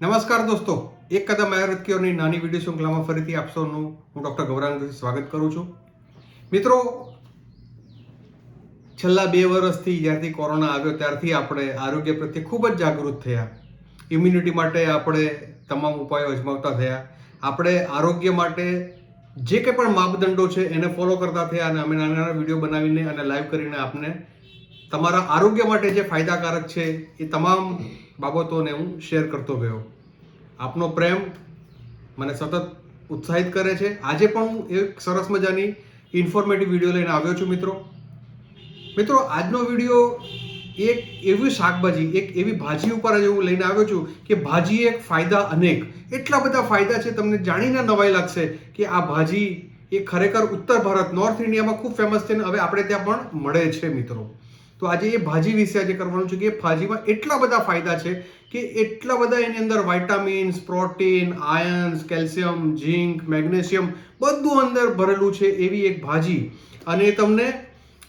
નમસ્કાર દોસ્તો, એક કદમ આયુર્વેદકીઓની નાની વીડિયો શૃંખલામાં ફરીથી આપ હું ડૉક્ટર ગૌરાંગ સ્વાગત કરું છું. મિત્રો, છેલ્લા બે વર્ષથી જ્યારથી કોરોના આવ્યો ત્યારથી આપણે આરોગ્ય પ્રત્યે ખૂબ જ જાગૃત થયા. ઇમ્યુનિટી માટે આપણે તમામ ઉપાયો અજમાવતા થયા. આપણે આરોગ્ય માટે જે કંઈ પણ માપદંડો છે એને ફોલો કરતા થયા અને અમે નાના નાના વીડિયો બનાવીને અને લાઈવ કરીને આપને તમારા આરોગ્ય માટે જે ફાયદાકારક છે, એ તમામ બાબતોને હું શેર કરતો ગયો. આપનો પ્રેમ મને સતત ઉત્સાહિત કરે છે. આજે પણ હું એક સરસ મજાની ઇન્ફોર્મેટિવ વીડિયો લઈને આવ્યો છું, મિત્રો. મિત્રો, આજનો વીડિયો એક એવી શાકભાજી, એક એવી ભાજી ઉપર જ હું લઈને આવ્યો છું કે ભાજી એક ફાયદા અનેક. એટલા બધા ફાયદા છે, તમને જાણીને નવાઈ લાગશે કે આ ભાજી એ ખરેખર ઉત્તર ભારત નોર્થ ઇન્ડિયામાં ખૂબ ફેમસ છે ને હવે આપણે ત્યાં પણ મળે છે, મિત્રો. તો આજે એ ભાજી વિશે આજે કરવાનું છે કે ભાજીમાં એટલા બધા ફાયદા છે કે એટલા બધા એની અંદર vitamins protein irons calcium zinc magnesium બધું અંદર ભરેલું છે એવી એક ભાજી. અને એ તમને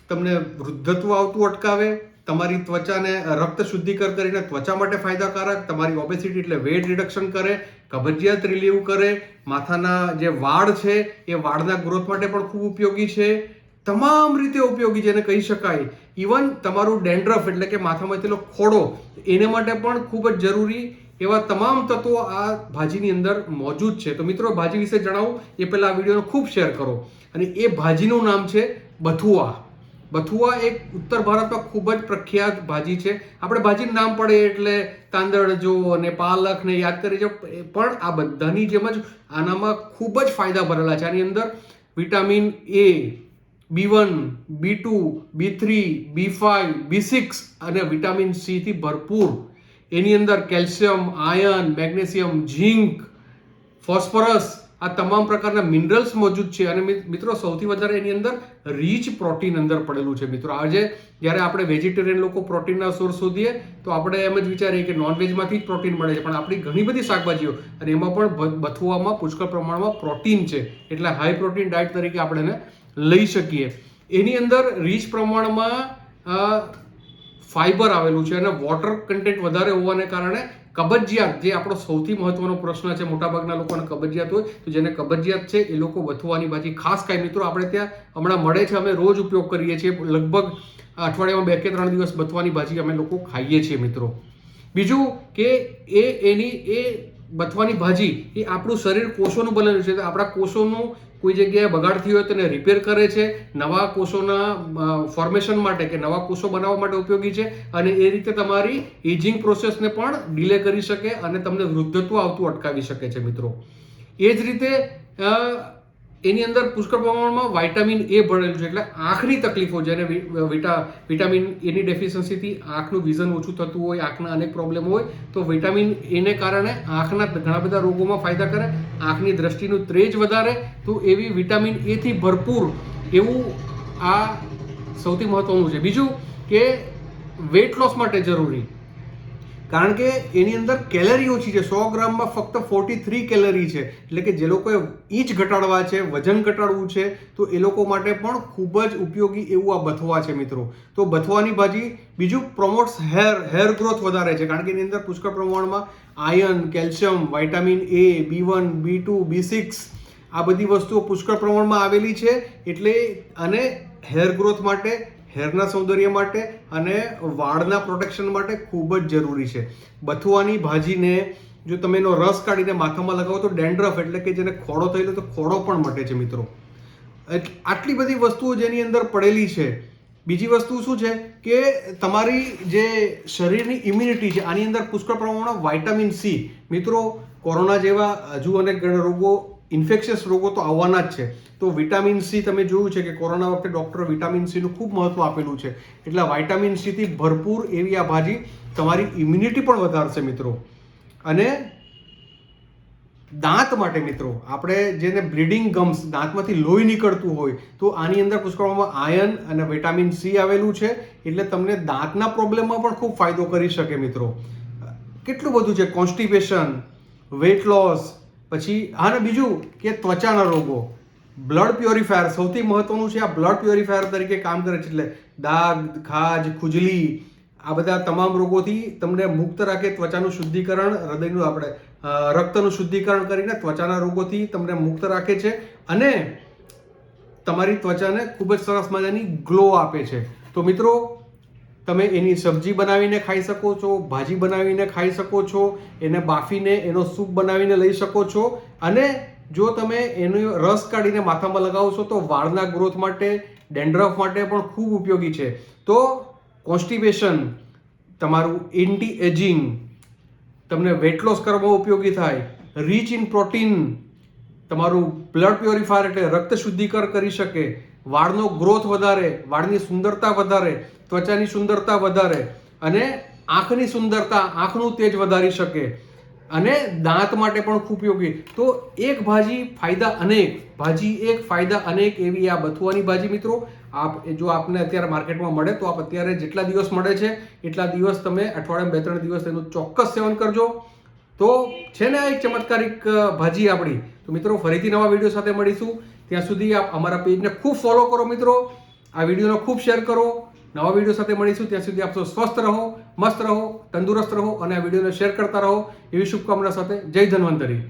તમને વૃદ્ધત્વ આવતું અટકાવે, તમારી ત્વચાને રક્ત શુદ્ધિકર કરીને ત્વચા માટે ફાયદાકારક, તમારી ઓબેસિટી એટલે વેટ રિડક્શન કરે, કબજિયાત રિલીવ કરે, માથાના જે વાળ છે એ વાળના ગ્રોથ માટે પણ ખૂબ ઉપયોગી છે. તમામ રીતે ઉપયોગી જેને કહી શકાય. ઇવન તમારું ડેન્ડ્રફ એટલે કે માથામાં થયેલો ખોડો, એને માટે પણ ખૂબ જ જરૂરી એવા તમામ તત્વો આ ભાજીની અંદર મોજૂદ છે. તો મિત્રો, ભાજી વિશે જણાવું. એ પહેલાં આ વિડીયોને ખૂબ શેર કરો. અને એ ભાજીનું નામ છે બથુઆ. બથુઆ એક ઉત્તર ભારતમાં ખૂબ જ પ્રખ્યાત ભાજી છે. આપણે ભાજીનું નામ પડે એટલે તાંદળજો અને પાલક ને યાદ કરી જો પણ આ બધાની જેમ જ આનામાં ખૂબ જ ફાયદા ભરેલા છે. આની અંદર vitamin A B one, B two, B three, B five B six અને વિટામિન સીથી ભરપૂર. એની અંદર calcium iron magnesium, zinc, phosphorus આ તમામ પ્રકારના મિનરલ્સ મોજૂદ છે. અને મિત્રો, સૌથી વધારે એની અંદર રીચ પ્રોટીન અંદર પડેલું છે, મિત્રો. આજે જ્યારે આપણે વેજીટેરિયન લોકો પ્રોટીનના સોર્સ શોધીએ, તો આપણે એમ જ વિચારીએ કે નોનવેજમાંથી જ પ્રોટીન મળે છે. પણ આપણી ઘણી બધી શાકભાજીઓ, અને એમાં પણ બથુઆમાં પુષ્કળ પ્રમાણમાં પ્રોટીન છે. એટલે હાઈ પ્રોટીન ડાયટ તરીકે આપણે એને લઈ શકીએ. એની અંદર રીચ પ્રમાણમાં ફાઈબર આવેલું છે અને વોટર કન્ટેન્ટ વધારે હોવાને કારણે કબજિયાત, જે આપણો સૌથી મહત્વનો પ્રશ્ન છે, મોટાભાગના લોકોને કબજિયાત હોય, તો જેને કબજિયાત છે એ લોકો વથવાની ભાજી ખાસ કાંઈ મિત્રો, આપણે ત્યાં હમણાં મળે છે, અમે રોજ ઉપયોગ કરીએ છીએ, લગભગ અઠવાડિયામાં બે કે ત્રણ દિવસ બથવાની ભાજી અમે લોકો ખાઈએ છીએ મિત્રો. બીજું કે એ, એની, એ બથવાની ભાજી એ આપણું શરીર કોષોનું બનેલું છે. આપણા કોષોનું કોઈ જગ્યાએ બગાડ થયો હોય તેને રિપેર કરે છે. નવા કોષોના ફોર્મેશન માટે કે નવા કોષો બનાવવા માટે ઉપયોગી છે અને એ રીતે તમારી એજિંગ પ્રોસેસને પણ ડિલે કરી શકે અને તમને વૃદ્ધત્વ આવતું અટકાવી શકે છે મિત્રો. એ જ રીતે એની અંદર પુષ્કળ પ્રમાણમાં વાઇટામિન એ ભરેલું છે. એટલે આંખની તકલીફો, જેને વિટા વિટામિન એની ડેફિશિયન્સીથી આંખનું વિઝન ઓછું થતું હોય, આંખના અનેક પ્રોબ્લેમ હોય, તો વિટામિન એને કારણે આંખના ઘણા બધા રોગોમાં ફાયદા કરે, આંખની દ્રષ્ટિનું ત્રેજ વધારે, તો એવી વિટામિન એથી ભરપૂર એવું આ સૌથી મહત્વનું છે. બીજું કે વેટ લોસ માટે જરૂરી કારણ કે એની અંદર કેલરી ઓછી છે સો ગ્રામમાં ફક્ત ફોર્ટી થ્રી કેલરી છે. એટલે કે જે લોકોએ ઇંચ ઘટાડવા છે, વજન ઘટાડવું છે, તો એ લોકો માટે પણ ખૂબ જ ઉપયોગી એવું આ બથવા છે મિત્રો. તો બથવાની ભાજી બીજું પ્રમોટ્સ હેર હેર ગ્રોથ વધારે છે, કારણ કે એની અંદર પુષ્કળ પ્રમાણમાં iron calcium vitamin A B one B two B six આ બધી વસ્તુઓ પુષ્કળ પ્રમાણમાં આવેલી છે. એટલે અને હેર ગ્રોથ માટે હેરના સૌંદર્ય માટે અને વાળના પ્રોટેક્શન માટે ખૂબ જ જરૂરી છે. બથુઆની ભાજીને જો તમે એનો રસ કાઢીને માથામાં લગાવો તો ડેન્ડ્રફ એટલે કે જેને ખોડો થયેલો તો ખોડો પણ મટે છે મિત્રો. આટલી બધી વસ્તુઓ જેની અંદર પડેલી છે. બીજી વસ્તુ શું છે કે તમારી જે શરીરની ઇમ્યુનિટી છે, આની અંદર પુષ્કળ પ્રમાણમાં વાઇટામિન સી મિત્રો, કોરોના જેવા હજુ અનેક રોગો ઇન્ફેક્શિયસ રોગો તો આવવાના જ છે. તો વિટામિન સી તમે જોયું છે કે કોરોના વખતે ડૉક્ટરો વિટામિન સીનું ખૂબ મહત્ત્વ આપેલું છે. એટલે વિટામિન સીથી ભરપૂર એવી આ ભાજી તમારી ઇમ્યુનિટી પણ વધારશે મિત્રો. અને દાંત માટે મિત્રો, આપણે જેને બ્લીડિંગ ગમ્સ દાંતમાંથી લોહી નીકળતું હોય, તો આની અંદર પુષ્કળમાં આયન અને વિટામિન સી આવેલું છે. એટલે તમને દાંતના પ્રોબ્લેમમાં પણ ખૂબ ફાયદો કરી શકે મિત્રો. કેટલું બધું છે કોન્સ્ટિપેશન વેટ લોસ પછી અને બીજું કે ત્વચાના રોગો. બ્લડ પ્યોરિફાયર સૌથી મહત્વનું છે આ બ્લડ પ્યોરિફાયર તરીકે કામ કરે છે એટલે દાગ, ખાજ, ખુજલી, આ બધા તમામ રોગોથી તમને મુક્ત રાખે ત્વચાનું શુદ્ધિકરણ, હૃદયનું આપણે રક્તનું શુદ્ધિકરણ કરીને ત્વચાના રોગોથી તમને મુક્ત રાખે છે અને તમારી ત્વચાને ખૂબ જ સરસ મજાની ગ્લો આપે છે. તો મિત્રો તમે એની સબ્જી બનાવીને ખાઈ શકો છો, ભાજી બનાવીને ખાઈ શકો છો, એને બાફીને એનો સૂપ બનાવીને લઈ શકો છો. અને જો તમે એનો રસ કાઢીને માથામાં લગાવશો તો વાળના ગ્રોથ માટે, ડેન્ડ્રફ માટે પણ ખૂબ ઉપયોગી છે. તો કોન્સ્ટિપેશન, તમારું એન્ટી એજિંગ તમને વેટ લોસ કરવામાં ઉપયોગી થાય રીચ ઇન પ્રોટીન તમારું બ્લડ પ્યોરિફાયર એટલે રક્ત શુદ્ધિકર કરી શકે વાળનો ગ્રોથ વધારે, વાળની સુંદરતા વધારે, ત્વચાની સુંદરતા વધારે અને આંખની સુંદરતા, આંખનું તેજ વધારી શકે અને દાંત માટે પણ ખૂબ ઉપયોગી. તો એક ભાજી ફાયદા અનેક, ભાજી એક ફાયદા અનેક એવી આ બથુઆની ભાજી મિત્રો. આપ જો આપને અત્યારે માર્કેટમાં મળે તો આપ અત્યારે જેટલા દિવસ મળે છે, એટલા દિવસ તમે અઠવાડિયામાં બે ત્રણ દિવસ તેનું ચોક્કસ સેવન કરજો. તો છે ને આ એક ચમત્કારિક ભાજી આપણી. તો મિત્રો ફરીથી નવા વીડિયો સાથે મળીશું. ત્યાં સુધી આપ અમારા પેજને ખૂબ ફોલો કરો મિત્રો. આ વિડીયોને ખૂબ શેર કરો. નવા વીડિયો સાથે મળીશું. ત્યાં સુધી આપ સ્વસ્થ રહો, મસ્ત રહો, તંદુરસ્ત રહો અને આ વિડીયોને શેર કરતા રહો. એવી શુભકામના સાથે જય ધન્વંતરી.